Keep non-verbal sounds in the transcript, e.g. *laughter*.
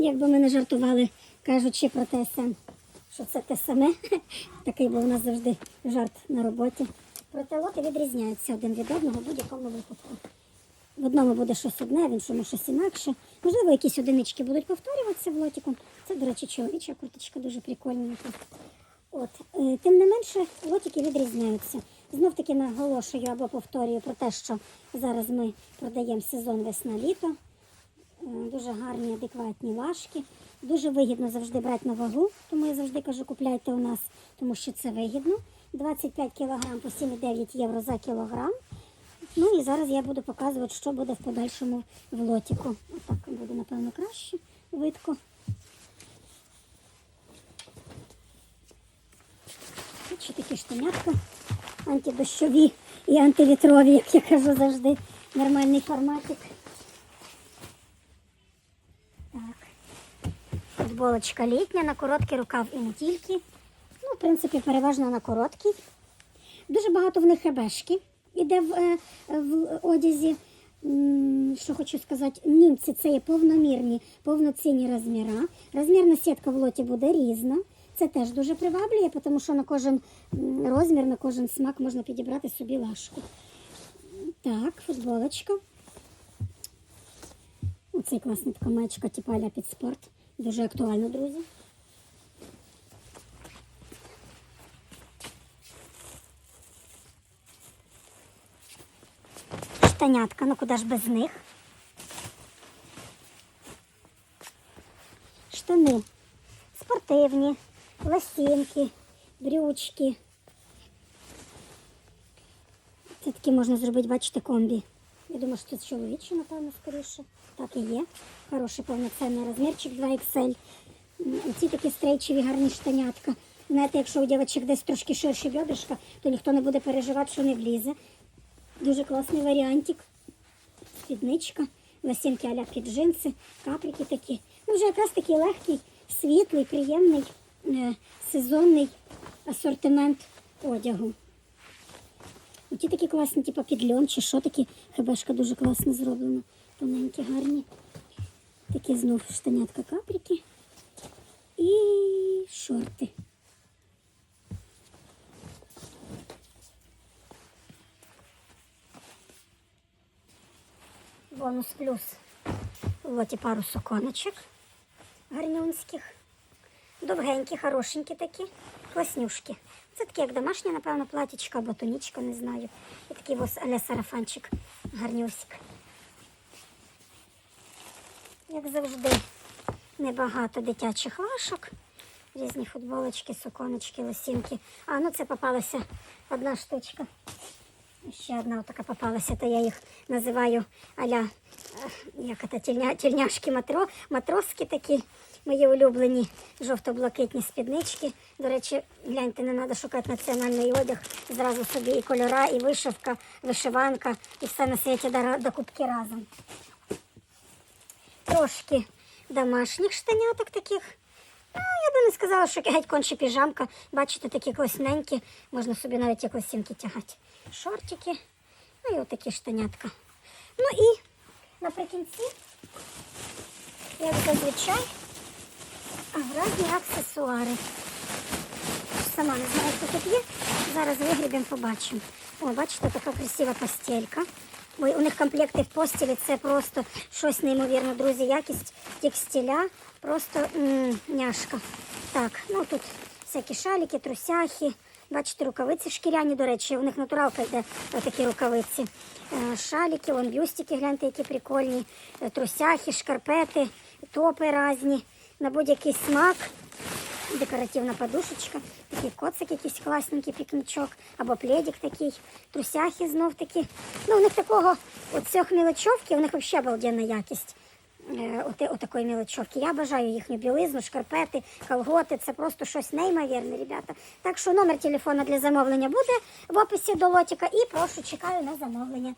Якби ми не жартували, кажучи про саме, що це те саме. *laughs* Такий був у нас завжди жарт на роботі. Проте лоти відрізняються один від одного в будь-якому випадку. В одному буде щось одне, в іншому щось інакше. Можливо, якісь одинички будуть повторюватися в лотіку. Це, до речі, чоловіча курточка дуже прикольненька. От. е, Тим не менше, лотики відрізняються. Знов таки наголошую або повторюю про те, що зараз ми продаємо сезон весна-літо. Дуже гарні, адекватні важкі. Дуже вигідно завжди брати на вагу, тому я завжди кажу, купляйте у нас, тому що це вигідно. 25 кг по 7,9 євро за кілограм. Ну і зараз я буду показувати, що буде в подальшому в лотіку. Отак буде, напевно, краще видко. Ще такі штанятка антидощові і антивітрові, як я кажу завжди. Нормальний форматик. Так. Футболочка літня на короткий рукав і не тільки. Ну, в принципі, переважно на короткий. Дуже багато в них хебешки іде в, е, в одязі. Що хочу сказати, німці це є повномірні, повноцінні розміри. Розмірна сітка в лоті буде різна. Це теж дуже приваблює, тому що на кожен розмір, на кожен смак можна підібрати собі лашку. Так, футболочка. Оцей класний така маєчка типаля під спорт. Дуже актуально, друзі. Штанятка, ну куди ж без них? Штани спортивні, лосінки, брючки. Це такі можна зробити, бачите, комбі. Я думаю, що це чоловічі, напевно, скоріше. Так і є. Хороший повноцінний розмірчик 2XL. М, Ці такі стрейчеві гарні штанятка. Знаєте, якщо у дівчаток десь трошки ширші бедрышка, то ніхто не буде переживати, що не влізе. Дуже класний варіантик. Спідничка, лосінки аля під джинси, каприки такі. Ну, вже якраз такий легкий, світлий, приємний е, сезонний асортимент одягу. Оті такі класні, типу під чи що такі, хебешка дуже класно зроблена. Тоненькі, гарні. Такі знов штанятка каприки і шорти. Бонус плюс. В лоті пару суконочок гарнюнських. Довгенькі, хорошенькі такі, класнюшки. Це такі, як домашнє, напевно, платічка або тонічка, не знаю. І такий ось аля сарафанчик гарнюсик. Як завжди, небагато дитячих лашок. Різні футболочки, суконочки, лосінки. А, ну це попалася одна штучка. Ще одна така попалася, то я їх називаю аля е, як це, тільня, тільняшки матро, матроски такі, мої улюблені жовто-блакитні спіднички. До речі, гляньте, не треба шукати національний одяг. Зразу собі і кольора, і вишивка, вишиванка, і все на світі до, кубки разом. Трошки домашніх штаняток таких. Ну, я би не сказала, що геть конче піжамка. Бачите, такі класненькі, можна собі навіть як лосінки тягати. Шортики, ну і отакі штанятка. Ну і наприкінці, як зазвичай, різні аксесуари. Сама не знаю, що тут є. Зараз вигрібемо, побачимо. О, бачите, така красива постелька. Ой, у них комплекти в постілі це просто щось неймовірне, друзі. Якість текстиля, просто няшка. Так, ну тут всякі шаліки, трусяхи. Бачите, рукавиці шкіряні, до речі, у них натуралка йде такі рукавиці. Е, Шаліки, вон бюстики, гляньте, які прикольні. Е, Трусяхи, шкарпети, топи різні. На будь-який смак декоративна подушечка, такий коцик якийсь класненький пікничок, або пледик такий, трусяхи знов таки. Ну, у них такого, от цих мілочовки, у них взагалі обалденна якість. Е, Оти, отакої мілочовки. Я бажаю їхню білизну, шкарпети, колготи. Це просто щось неймовірне, ребята. Так що номер телефону для замовлення буде в описі до лотика і прошу, чекаю на замовлення.